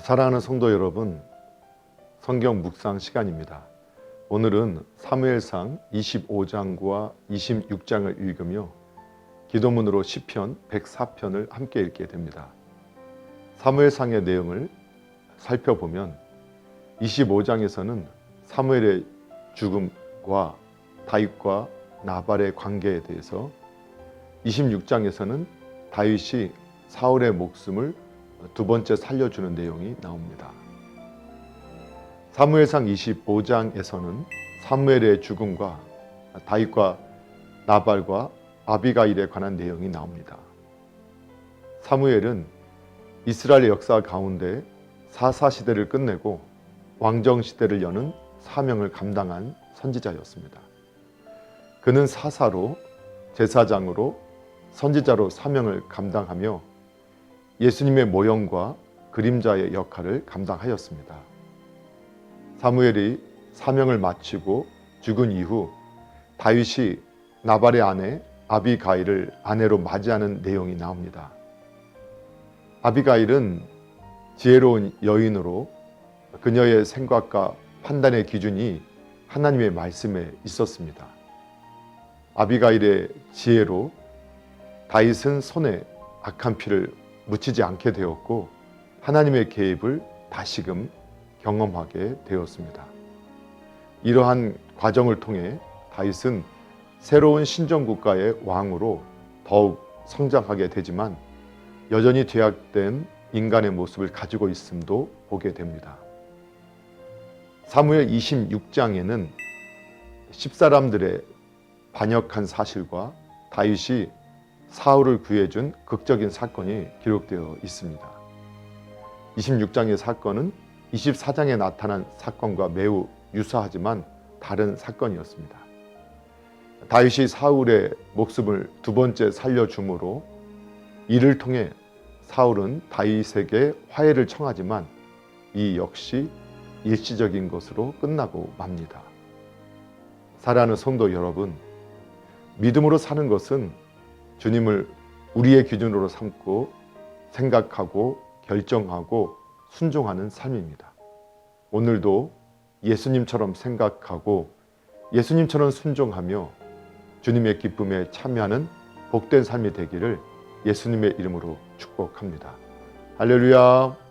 사랑하는 성도 여러분, 성경 묵상 시간입니다. 오늘은 사무엘상 25장과 26장을 읽으며 기도문으로 시편 104편을 함께 읽게 됩니다. 사무엘상의 내용을 살펴보면 25장에서는 사무엘의 죽음과 다윗과 나발의 관계에 대해서 26장에서는 다윗이 사울의 목숨을 두 번째 살려주는 내용이 나옵니다. 사무엘상 25장에서는 사무엘의 죽음과 다윗과 나발과 아비가일에 관한 내용이 나옵니다. 사무엘은 이스라엘 역사 가운데 사사 시대를 끝내고 왕정 시대를 여는 사명을 감당한 선지자였습니다. 그는 사사로 제사장으로 선지자로 사명을 감당하며 예수님의 모형과 그림자의 역할을 감당하였습니다. 사무엘이 사명을 마치고 죽은 이후 다윗이 나발의 아내 아비가일을 아내로 맞이하는 내용이 나옵니다. 아비가일은 지혜로운 여인으로 그녀의 생각과 판단의 기준이 하나님의 말씀에 있었습니다. 아비가일의 지혜로 다윗은 손에 악한 피를 묻히지 않게 되었고 하나님의 개입을 다시금 경험하게 되었습니다. 이러한 과정을 통해 다윗은 새로운 신정 국가의 왕으로 더욱 성장하게 되지만 여전히 죄악된 인간의 모습을 가지고 있음도 보게 됩니다. 사무엘 26장에는 십사람들의 반역한 사실과 다윗이 사울을 구해준 극적인 사건이 기록되어 있습니다. 26장의 사건은 24장에 나타난 사건과 매우 유사하지만 다른 사건이었습니다. 다윗이 사울의 목숨을 두 번째 살려줌으로 이를 통해 사울은 다윗에게 화해를 청하지만 이 역시 일시적인 것으로 끝나고 맙니다. 사랑하는 성도 여러분, 믿음으로 사는 것은 주님을 우리의 기준으로 삼고 생각하고 결정하고 순종하는 삶입니다. 오늘도 예수님처럼 생각하고 예수님처럼 순종하며 주님의 기쁨에 참여하는 복된 삶이 되기를 예수님의 이름으로 축복합니다. 할렐루야.